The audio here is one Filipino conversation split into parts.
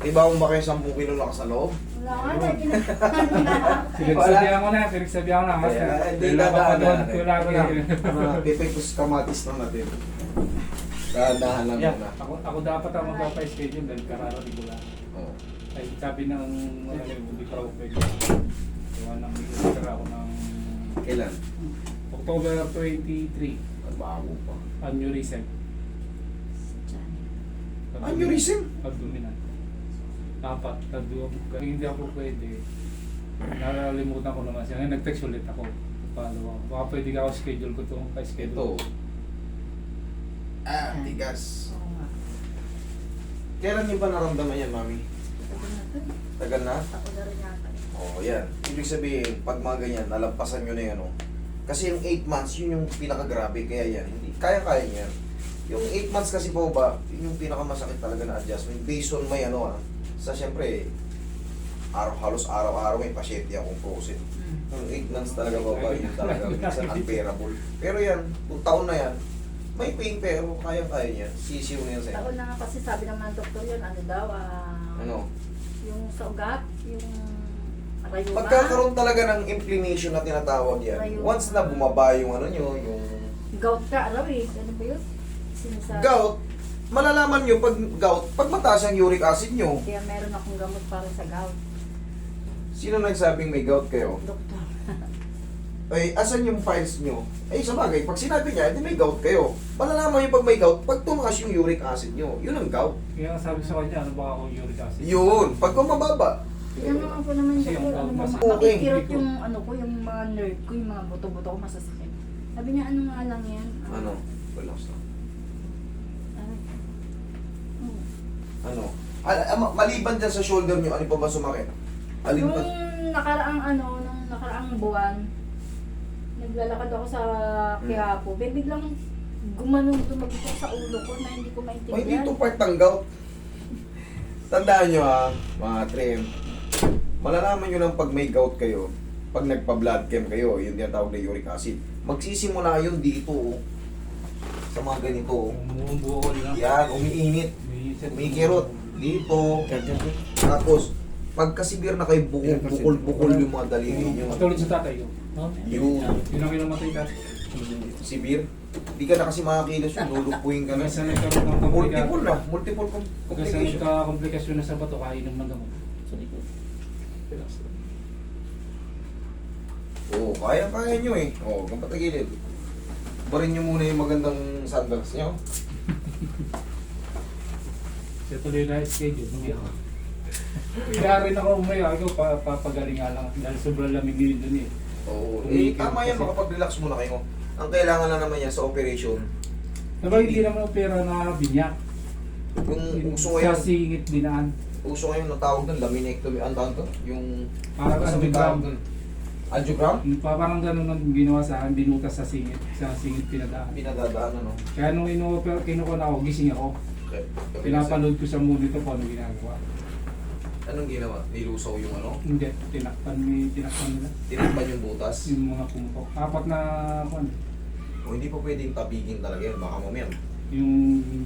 Di ba kung ba kayo 10 kilo lakas sa loob? Wala nga na, ginagawa. Pinagsabihan ko na, pinagsabihan ko na. Mas Kaya, hindi Dahil na napapanood daan. ko lang eh. mga pipipos kamatis na natin. Dahan-dahan lang Yeah, muna. ako, ako dapat ang magpapa-schedule dahil kararating ko lang. Oo. Ay, sabi ng mga yung hindi pa ako pwede. Gawa ng minister ako ng Kailan? October 23, Ang bago pa. aneurysm. Aneurysm? Abdominal. Apat, tatlo. Kaya hindi ako pwede. Nakalimutan ko naman siya. Ngayon nag-text ulit ako. Follow ako. Baka pwede ka ako schedule ko itong Ito. pa-schedule. Ah, tigas. Oo nga. Kailan niyo ba naramdaman yan, mami? Sabi na to, eh. Tagal na? Ako na rin yata. Oo, oh, yan. Ibig sabihin, pag mga ganyan, nalampasan nyo na yung ano. Kasi yung 8 months, yun yung pinakagrabe. Kaya yan, hindi. Kaya-kaya niya. Yung 8 months kasi po ba, yun yung pinakamasakit talaga na adjustment. Based on may ano ah. Sa syempre, araw, halos araw-araw may pasyente akong frozen. Yung 8 months talaga ba ba, yun talaga minsan unbearable. Pero yan, kung taon na yan, may pain pero kaya-kaya niya. Sisiw na yan sa'yo. Taon na nga kasi sabi ng mga doktor yun, ano daw, ah, Ano? yung sa ugat, yung rayuma. Pagkakaroon talaga ng inflammation na tinatawag yan, once na bumaba yung ano nyo, yung Gout ka, araw eh. Ano ba yun? Sinasabi. gout, malalaman nyo pag gout, pag mataas ang uric acid nyo. Kaya meron akong gamot para sa gout. Sino nagsabing may gout kayo? Doktor. Ay, asan yung files nyo? Eh, sa bagay, pag sinabi niya, hindi may gout kayo. Malalaman nyo pag may gout, pag tumaas yung uric acid nyo, yun ang gout. Kaya sabi sa kanya, ano ba ako uric acid? Yun, pag mababa. Tignan naman po naman Kasi yung ano mas- Okay. makikirot yung ano ko, yung mga nerve ko, yung mga buto-buto ko masasakit. Sabi niya, ano nga lang yan? Ano? Relax lang. Ano? Hmm. Ano? Ah, ah, ma- maliban dyan sa shoulder nyo, ano pa ba sumakit? Alin Yung pa? nakaraang ano, nung nakaraang buwan, naglalakad ako sa Quiapo, hmm. biglang gumanong tumagpok sa ulo ko na hindi ko May maintindihan. dito part ng gout. Tandaan nyo ha, mga trim. Malalaman nyo lang pag may gout kayo, pag nagpa-blood chem kayo, yun yung tawag na uric acid. Magsisimula yun dito, oh. sa mga ganito. oh. Umuumbuo ko lang. Yan, umiinit. May kirot dito. Tapos, pagka-severe na kayo, bukol, bukol, bukol yung mga daliri nyo. Katulad sa tatay ko. Yun, Yun ang kinamatay dati. severe. Hindi ka na kasi makakilos yun, lulupuin ka na. Nagkaroon ng Multiple na, multiple complication. nagka-komplikasyon na sa bato, kainom ng gamot. Sa likod. Oo, kaya-kaya nyo eh. Oo, kung patagilid. Barin nyo muna yung magandang sandals nyo. Kasi tuloy na schedule, hindi ako. Kaya rin ako umaya, ako pa, papagaling nga lang dahil sobrang lamig din doon eh. Oo, eh, tama yan, makapag-relax muna kayo. Ang kailangan lang naman yan sa operation, Diba hindi naman opera na binyak? yung uso Sa ngayon, singit binaan. uso ngayon na tawag doon, laminectomy, ang tawag doon? Yung, Parang ano tawag doon? Angiogram? Pa- Parang ganun ang ginawa sa akin, binutas sa singit, sa singit pinadaan. Pinadadaan, ano? Kaya nung ino-opera, na ako, gising ako. Okay. Pinapanood ko sa monitor kung ano ginagawa. Anong ginawa? Nilusaw yung ano? Hindi, tinakpan, may tinakpan nila. Tinakpan yung butas? Yung mga kumpok. Apat na, kung ano, O hindi pa pwedeng tabigin talaga yan, baka mamaya. yung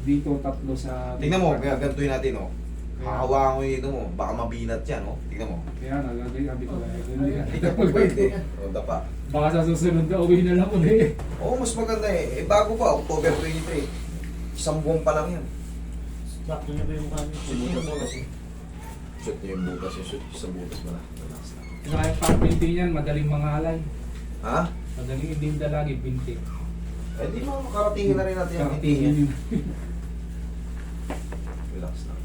dito tatlo sa... Tingnan mo, kaya gantuin natin, oh. Kaya- Hahawakan ko yung ito mo, baka mabinat yan, oh. Tingnan mo. Kaya nagagay, sabi ko, Hindi hindi. ka pa pwede. O, dapa. Baka sa susunod na uwi na lang ulit. Oo, mas maganda eh. Eh, bago pa, October 23. Isang buwan pa lang yan. Sakto niya ba yung kami? Shoot yung butas eh. Shoot niyo yung butas, yung shoot sa butas mo na. Relax lang. Saka yung pang-binti niyan, madaling mangalay. Ha? Madaling ibinda lagi, binti. Eh, di mo, karatingin na rin natin yung Karatingin yun. Relax lang.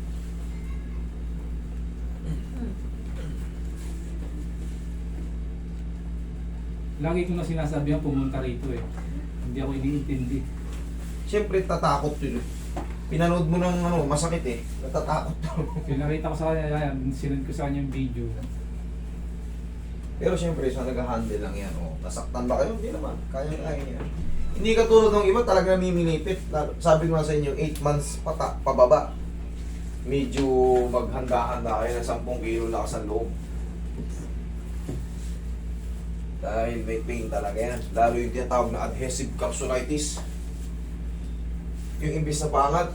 Lagi ko na sinasabihan pumunta rito eh. Hindi ako iniintindi. Siyempre, tatakot yun. Eh. Pinanood mo ng ano, masakit eh. Natatakot Pinakita ko sa kanya, yan, sinend ko sa kanya yung video. Pero siyempre, sa nag-handle lang yan. Oh. Nasaktan ba kayo? Hindi naman. Kaya-kaya niya. Hindi katulad ng iba, talaga namiminipit. Lalo- Sabi ko nga sa inyo, 8 months pata, pababa. Medyo maghanda-handa kayo ng 10 kilo lakas ang loob. Dahil may pain talaga yan. Lalo yung tinatawag na adhesive capsulitis. Yung imbis na pangat,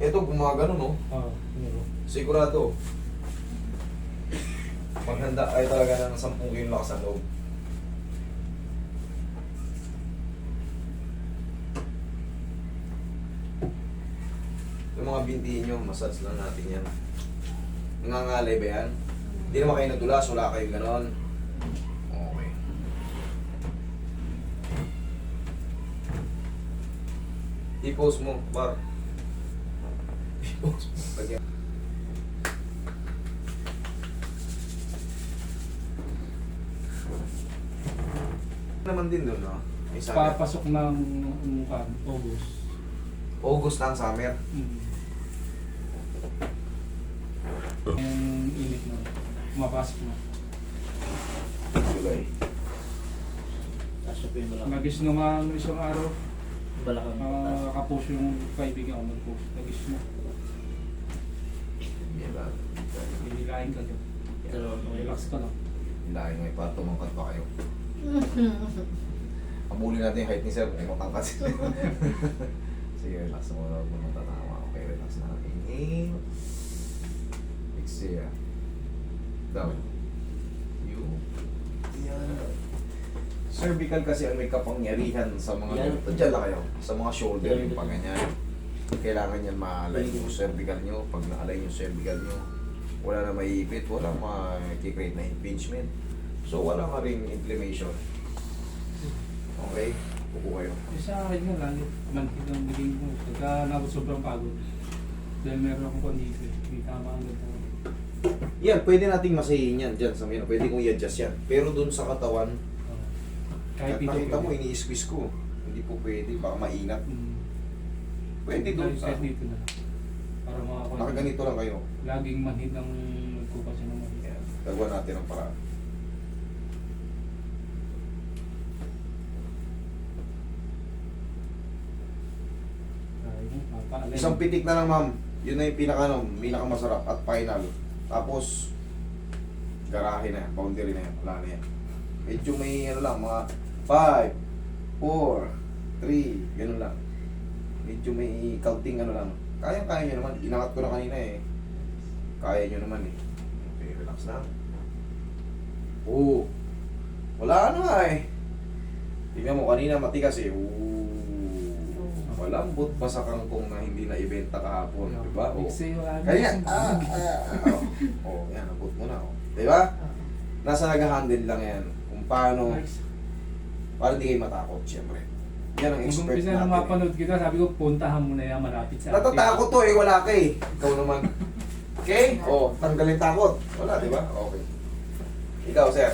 ito gumagano no. Oh, ano. Sigurado. Maghanda ay talaga ng 10 kilo lakas ang loob. Yung mga binti nyo, massage lang natin yan. Nangangalay ba yan? Hindi naman kayo nadulas, wala kayong ganon. Okay. I-post mo, bar. I-post mo. Lagyan. naman din doon, no? May summer. Papasok ng mukha, August. August na ang summer. Mm. Yung init na. Pumapasok na. July. Nga ano, isang araw. Balakang. Uh, kapos yung kaibigan ko nag-post. Nagis na. Yan lang. Hinilain ka dyan. Dalawang Relax ka lang. Hilahin mo ipa, tumangkat pa kayo. Abulin natin yung height ni sir, ay matangkat sila. Sige, relax mo na, huwag mo tatawa. Okay, relax na. Inhale. Exhale. Down. You. Yan. Cervical kasi ang may kapangyarihan sa mga Yan. ganito. Diyan lang kayo. Sa mga shoulder, yung pag ganyan. Kailangan yan ma-align yung cervical nyo. Pag na-align yung cervical nyo, wala na maiipit, wala ma-create na impingement. So, wala ka rin inflammation. Okay? Upo kayo. Yung sa akin nga lagi, manhid ang biging ko. Pagka nabot sobrang pagod. Dahil meron akong kondito. Hindi tama ang ganda. Yan, pwede nating masahin yan dyan sa mga. Pwede kong i-adjust yan. Pero dun sa katawan, kahit kahit ito. nakita mo, ini-squeeze ko. Hindi po pwede, baka mainat. Mm. Pwede Kahit sa... kahit dito na. Para mga Nakaganito lang kayo. Laging manhid ang nagkupas ng manhid. Yan. Gagawa natin ang paraan. Isang pitik na lang, ma'am. Yun na yung pinaka, ano, pinaka masarap at final. Tapos, garahe na yan, boundary na yan, wala na yan. Medyo may, ano lang, mga 5, 4, 3, ganun lang. Medyo may counting, ano lang. Kaya-kaya nyo naman. Inangat ko na kanina eh. Kaya nyo naman eh. Okay, relax na. Oo. Wala na nga eh. Tingnan mo, kanina matigas eh. Oo. Malambot pa sa kangkong na hindi na ibenta kahapon. Diba? Oo. Mixi, wala na. Kaya, ah, ah, oh, oh, yan, abot mo na, oh. Diba? Nasa nag-handle lang yan. Kung paano. Para hindi kayo matakot, syempre. Yan ang expert umpisa na natin. mapanood kita, sabi ko, puntahan mo na yan, malapit sa. Natatakot to eh, wala ka eh. Ikaw naman. Okay? Oh, tanggalin takot. Wala, di ba? Okay. Ikaw, sir.